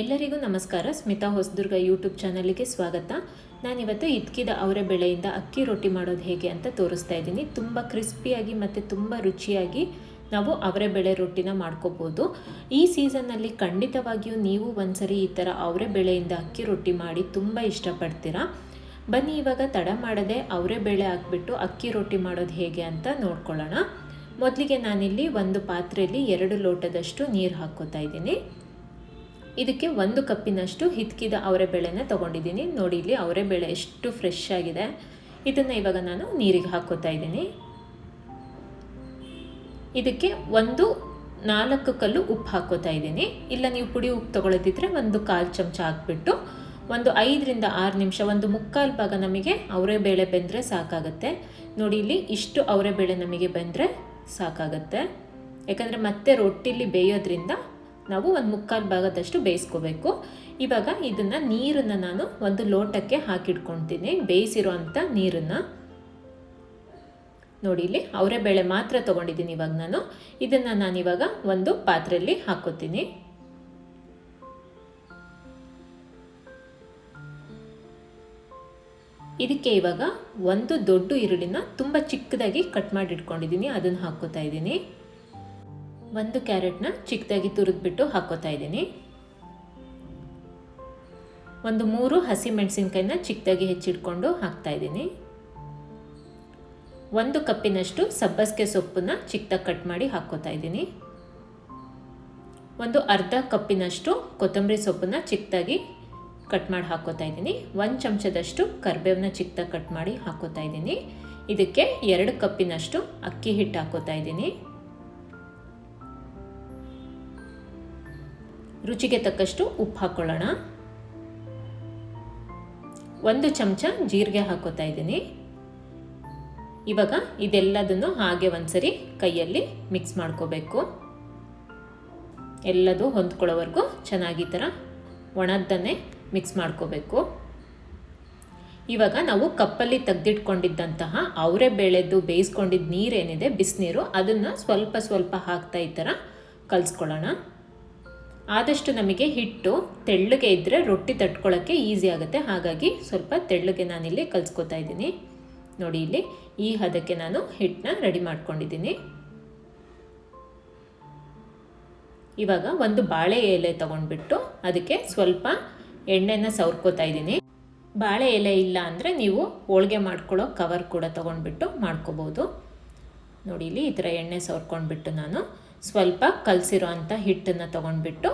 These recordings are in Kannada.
ಎಲ್ಲರಿಗೂ ನಮಸ್ಕಾರ. ಸ್ಮಿತಾ ಹೊಸದುರ್ಗ ಯೂಟ್ಯೂಬ್ ಚಾನಲ್ಗೆ ಸ್ವಾಗತ. ನಾನಿವತ್ತು ಇದ್ಕಿದ ಅವರೆ ಬೆಳೆಯಿಂದ ಅಕ್ಕಿ ರೊಟ್ಟಿ ಮಾಡೋದು ಹೇಗೆ ಅಂತ ತೋರಿಸ್ತಾ ಇದ್ದೀನಿ. ತುಂಬ ಕ್ರಿಸ್ಪಿಯಾಗಿ ಮತ್ತು ತುಂಬ ರುಚಿಯಾಗಿ ನಾವು ಅವರೆ ಬೆಳೆ ರೊಟ್ಟಿನ ಮಾಡ್ಕೋಬೋದು. ಈ ಸೀಸನ್ನಲ್ಲಿ ಖಂಡಿತವಾಗಿಯೂ ನೀವು ಒಂದ್ಸರಿ ಈ ಥರ ಅವರೆ ಬೆಳೆಯಿಂದ ಅಕ್ಕಿ ರೊಟ್ಟಿ ಮಾಡಿ ತುಂಬ ಇಷ್ಟಪಡ್ತೀರಾ? ಬನ್ನಿ, ಇವಾಗ ತಡ ಮಾಡದೆ ಅವರೆ ಬೆಳೆ ಹಾಕ್ಬಿಟ್ಟು ಅಕ್ಕಿ ರೊಟ್ಟಿ ಮಾಡೋದು ಹೇಗೆ ಅಂತ ನೋಡ್ಕೊಳ್ಳೋಣ. ಮೊದಲಿಗೆ ನಾನಿಲ್ಲಿ ಒಂದು ಪಾತ್ರೆಯಲ್ಲಿ ಎರಡು ಲೋಟದಷ್ಟು ನೀರು ಹಾಕ್ಕೋತಾ ಇದ್ದೀನಿ. ಇದಕ್ಕೆ ಒಂದು ಕಪ್ಪಿನಷ್ಟು ಹಿತ್ಕಿದ ಅವರೆಬೇಳೆನ ತೊಗೊಂಡಿದ್ದೀನಿ. ನೋಡಿ ಇಲ್ಲಿ ಅವರೆಬೇಳೆ ಎಷ್ಟು ಫ್ರೆಶ್ ಆಗಿದೆ. ಇದನ್ನು ಇವಾಗ ನಾನು ನೀರಿಗೆ ಹಾಕೋತಾ ಇದ್ದೀನಿ. ಇದಕ್ಕೆ ಒಂದು ನಾಲ್ಕು ಕಲ್ಲು ಉಪ್ಪು ಹಾಕೋತಾ ಇದ್ದೀನಿ. ಇಲ್ಲ ನೀವು ಪುಡಿ ಉಪ್ಪು ತೊಗೊಳ್ಳೋದಿದ್ರೆ ಒಂದು ಕಾಲು ಚಮಚ ಹಾಕ್ಬಿಟ್ಟು ಒಂದು ಐದರಿಂದ ಆರು ನಿಮಿಷ, ಒಂದು ಮುಕ್ಕಾಲು ಭಾಗ ನಮಗೆ ಅವರೆಬೇಳೆ ಬೆಂದರೆ ಸಾಕಾಗುತ್ತೆ. ನೋಡಿ ಇಲ್ಲಿ ಇಷ್ಟು ಅವರೆಬೇಳೆ ನಮಗೆ ಬೆಂದರೆ ಸಾಕಾಗುತ್ತೆ. ಯಾಕಂದರೆ ಮತ್ತೆ ರೊಟ್ಟಿಲಿ ಬೇಯೋದ್ರಿಂದ ನಾವು ಒಂದು ಮುಕ್ಕಾಲು ಭಾಗದಷ್ಟು ಬೇಯಿಸ್ಕೋಬೇಕು. ಇವಾಗ ಇದನ್ನು ನೀರನ್ನು ನಾನು ಒಂದು ಲೋಟಕ್ಕೆ ಹಾಕಿಟ್ಕೊಳ್ತೀನಿ. ಬೇಯಿಸಿರೋ ಅಂಥ ನೀರನ್ನು. ನೋಡಿ ಇಲ್ಲಿ ಅವರೇ ಬೇಳೆ ಮಾತ್ರ ತೊಗೊಂಡಿದ್ದೀನಿ ಇವಾಗ ನಾನು. ಇದನ್ನು ನಾನಿವಾಗ ಒಂದು ಪಾತ್ರೆಯಲ್ಲಿ ಹಾಕೋತೀನಿ. ಇದಕ್ಕೆ ಇವಾಗ ಒಂದು ದೊಡ್ಡ ಈರುಳ್ಳಿನ ತುಂಬ ಚಿಕ್ಕದಾಗಿ ಕಟ್ ಮಾಡಿ ಇಟ್ಕೊಂಡಿದ್ದೀನಿ ಅದನ್ನು ಹಾಕೋತಾ ಇದ್ದೀನಿ. ಒಂದು ಕ್ಯಾರೆಟ್ನ ಚಿಕ್ಕದಾಗಿ ತುರಿದ್ಬಿಟ್ಟು ಹಾಕೋತಾ ಇದ್ದೀನಿ. ಒಂದು ಮೂರು ಹಸಿ ಮೆಣಸಿನ್ಕಾಯಿನ ಚಿಕ್ಕದಾಗಿ ಹೆಚ್ಚಿಟ್ಕೊಂಡು ಹಾಕ್ತಾ ಇದ್ದೀನಿ. ಒಂದು ಕಪ್ಪಿನಷ್ಟು ಸಬ್ಬಸಿಗೆ ಸೊಪ್ಪನ್ನ ಚಿಕ್ಕದಾಗಿ ಕಟ್ ಮಾಡಿ ಹಾಕೋತಾ ಇದ್ದೀನಿ. ಒಂದು ಅರ್ಧ ಕಪ್ಪಿನಷ್ಟು ಕೊತ್ತಂಬರಿ ಸೊಪ್ಪನ್ನ ಚಿಕ್ಕದಾಗಿ ಕಟ್ ಮಾಡಿ ಹಾಕೋತಾ ಇದ್ದೀನಿ. ಒಂದು ಚಮಚದಷ್ಟು ಕರ್ಬೇವನ್ನ ಚಿಕ್ಕದಾಗಿ ಕಟ್ ಮಾಡಿ ಹಾಕೋತಾ ಇದ್ದೀನಿ. ಇದಕ್ಕೆ ಎರಡು ಕಪ್ಪಿನಷ್ಟು ಅಕ್ಕಿ ಹಿಟ್ಟು ಹಾಕೋತಾ ಇದ್ದೀನಿ. ರುಚಿಗೆ ತಕ್ಕಷ್ಟು ಉಪ್ಪು ಹಾಕ್ಕೊಳ್ಳೋಣ ಒಂದು ಚಮಚ ಜೀರಿಗೆ ಹಾಕೋತಾ ಇದ್ದೀನಿ. ಇವಾಗ ಇದೆಲ್ಲದನ್ನು ಹಾಗೆ ಒಂದ್ಸರಿ ಕೈಯಲ್ಲಿ ಮಿಕ್ಸ್ ಮಾಡ್ಕೋಬೇಕು. ಎಲ್ಲದೂ ಹೊಂದ್ಕೊಳ್ಳೋವರೆಗೂ ಚೆನ್ನಾಗಿ ಥರ ಒಣದ್ದನ್ನೇ ಮಿಕ್ಸ್ ಮಾಡ್ಕೋಬೇಕು. ಇವಾಗ ನಾವು ಕಪ್ಪಲ್ಲಿ ತೆಗೆದಿಟ್ಕೊಂಡಿದ್ದಂತಹ ಅವರೇ ಬೇಳೆದು ಬೇಯಿಸ್ಕೊಂಡಿದ್ದ ನೀರೇನಿದೆ, ಬಿಸಿನೀರು, ಅದನ್ನು ಸ್ವಲ್ಪ ಸ್ವಲ್ಪ ಹಾಕ್ತಾ ಈ ಥರ ಕಲಿಸ್ಕೊಳ್ಳೋಣ. ಆದಷ್ಟು ನಮಗೆ ಹಿಟ್ಟು, ತೆಳ್ಳಗೆ ಇದ್ದರೆ ರೊಟ್ಟಿ ತಟ್ಕೊಳ್ಳೋಕ್ಕೆ ಈಸಿ ಆಗುತ್ತೆ. ಹಾಗಾಗಿ ಸ್ವಲ್ಪ ತೆಳ್ಳಗೆ ನಾನಿಲ್ಲಿ ಕಲ್ಸ್ಕೊತಾ ಇದ್ದೀನಿ. ನೋಡಿ ಇಲ್ಲಿ ಈ ಹದಕ್ಕೆ ನಾನು ಹಿಟ್ಟನ್ನ ರೆಡಿ ಮಾಡ್ಕೊಂಡಿದ್ದೀನಿ. ಇವಾಗ ಒಂದು ಬಾಳೆ ಎಲೆ ತಗೊಂಡ್ಬಿಟ್ಟು ಅದಕ್ಕೆ ಸ್ವಲ್ಪ ಎಣ್ಣೆನ ಸವರ್ಕೋತಾ ಇದ್ದೀನಿ. ಬಾಳೆ ಎಲೆ ಇಲ್ಲ ಅಂದರೆ ನೀವು ಹೋಳಿಗೆ ಮಾಡ್ಕೊಳ್ಳೋ ಕವರ್ ಕೂಡ ತೊಗೊಂಡ್ಬಿಟ್ಟು ಮಾಡ್ಕೋಬೋದು. ನೋಡಿ ಇಲ್ಲಿ ಈ ಥರ ಎಣ್ಣೆ ಸವರ್ಕೊಂಡ್ಬಿಟ್ಟು ನಾನು ಸ್ವಲ್ಪ ಕಲಸಿರೋ ಅಂಥ ಹಿಟ್ಟನ್ನು ತೊಗೊಂಡ್ಬಿಟ್ಟು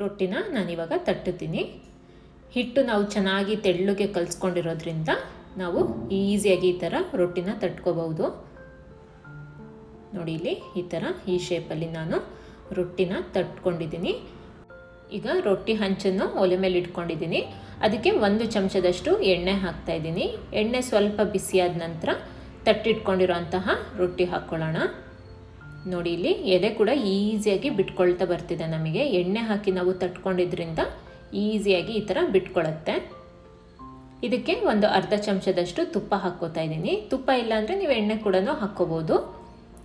ರೊಟ್ಟಿನ ನಾನಿವಾಗ ತಟ್ಟುತ್ತೀನಿ ಹಿಟ್ಟು ನಾವು ಚೆನ್ನಾಗಿ ತೆಳ್ಳಗೆ ಕಲಿಸ್ಕೊಂಡಿರೋದ್ರಿಂದ ನಾವು ಈಸಿಯಾಗಿ ಈ ಥರ ರೊಟ್ಟಿನ ತಟ್ಕೋಬಹುದು. ನೋಡಿ ಇಲ್ಲಿ ಈ ಥರ ಈ ಶೇಪಲ್ಲಿ ನಾನು ರೊಟ್ಟಿನ ತಟ್ಕೊಂಡಿದ್ದೀನಿ. ಈಗ ರೊಟ್ಟಿ ಹಂಚನ್ನು ಒಲೆ ಮೇಲೆ ಇಟ್ಕೊಂಡಿದ್ದೀನಿ. ಅದಕ್ಕೆ ಒಂದು ಚಮಚದಷ್ಟು ಎಣ್ಣೆ ಹಾಕ್ತಾ ಇದ್ದೀನಿ. ಎಣ್ಣೆ ಸ್ವಲ್ಪ ಬಿಸಿಯಾದ ನಂತರ ತಟ್ಟಿಟ್ಕೊಂಡಿರೋ ಅಂತಹ ರೊಟ್ಟಿ ಹಾಕ್ಕೊಳ್ಳೋಣ. ನೋಡಿ ಇಲ್ಲಿ ಎದೆ ಕೂಡ ಈಸಿಯಾಗಿ ಬಿಟ್ಕೊಳ್ತಾ ಬರ್ತಿದೆ ನಮಗೆ. ಎಣ್ಣೆ ಹಾಕಿ ನಾವು ತಟ್ಕೊಂಡಿದ್ರಿಂದ ಈಸಿಯಾಗಿ ಈ ಥರ ಬಿಟ್ಕೊಳ್ಳುತ್ತೆ ಇದಕ್ಕೆ ಒಂದು ಅರ್ಧ ಚಮಚದಷ್ಟು ತುಪ್ಪ ಹಾಕ್ಕೋತಾ ಇದ್ದೀನಿ. ತುಪ್ಪ ಇಲ್ಲ ಅಂದರೆ ನೀವು ಎಣ್ಣೆ ಕೂಡ ಹಾಕ್ಕೋಬೋದು.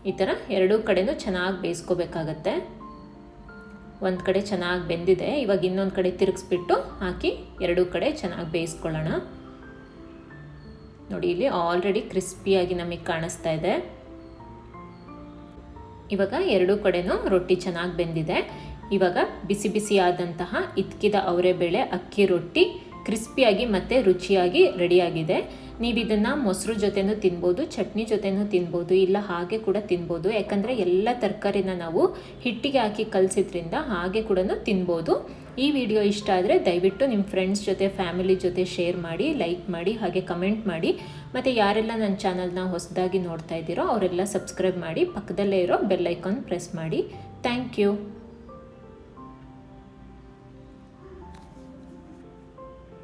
ಈ ಥರ ಎರಡೂ ಕಡೆನೂ ಚೆನ್ನಾಗಿ ಬೇಯಿಸ್ಕೋಬೇಕಾಗತ್ತೆ. ಒಂದು ಕಡೆ ಚೆನ್ನಾಗಿ ಬೆಂದಿದೆ. ಇವಾಗ ಇನ್ನೊಂದು ಕಡೆ ತಿರುಗಿಸ್ಬಿಟ್ಟು ಹಾಕಿ ಎರಡೂ ಕಡೆ ಚೆನ್ನಾಗಿ ಬೇಯಿಸ್ಕೊಳ್ಳೋಣ. ನೋಡಿ, ಇಲ್ಲಿ ಆಲ್ರೆಡಿ ಕ್ರಿಸ್ಪಿಯಾಗಿ ನಮಗೆ ಕಾಣಿಸ್ತಾ ಇದೆ. ಇವಾಗ ಎರಡೂ ಕಡೆನೂ ರೊಟ್ಟಿ ಚೆನ್ನಾಗಿ ಬೆಂದಿದೆ. ಇವಾಗ ಬಿಸಿ ಬಿಸಿ ಆದಂತಹ ಇತ್ಕಿದ ಅವರೆಬೇಳೆ ಅಕ್ಕಿ ರೊಟ್ಟಿ ಕ್ರಿಸ್ಪಿಯಾಗಿ ಮತ್ತು ರುಚಿಯಾಗಿ ರೆಡಿಯಾಗಿದೆ. ನೀವು ಇದನ್ನು ಮೊಸರು ಜೊತೆನೂ ತಿನ್ಬೋದು, ಚಟ್ನಿ ಜೊತೆನೂ ತಿನ್ಬೋದು, ಇಲ್ಲ ಹಾಗೆ ಕೂಡ ತಿನ್ಬೋದು. ಯಾಕಂದರೆ ಎಲ್ಲ ತರಕಾರಿನ ನಾವು ಹಿಟ್ಟಿಗೆ ಹಾಕಿ ಕಲಸಿದ್ರಿಂದ ಹಾಗೆ ಕೂಡ ತಿನ್ಬೋದು. ಈ ವಿಡಿಯೋ ಇಷ್ಟ ಆದರೆ ದಯವಿಟ್ಟು ನಿಮ್ಮ ಫ್ರೆಂಡ್ಸ್ ಜೊತೆ, ಫ್ಯಾಮಿಲಿ ಜೊತೆ ಶೇರ್ ಮಾಡಿ, ಲೈಕ್ ಮಾಡಿ, ಹಾಗೆ ಕಮೆಂಟ್ ಮಾಡಿ. ಮತ್ತು ಯಾರೆಲ್ಲ ನನ್ನ ಚಾನಲ್ನ ಹೊಸದಾಗಿ ನೋಡ್ತಾ ಇದ್ದೀರೋ ಅವರೆಲ್ಲ ಸಬ್ಸ್ಕ್ರೈಬ್ ಮಾಡಿ, ಪಕ್ಕದಲ್ಲೇ ಇರೋ ಬೆಲ್ಲೈಕಾನ್ ಪ್ರೆಸ್ ಮಾಡಿ. Thank you.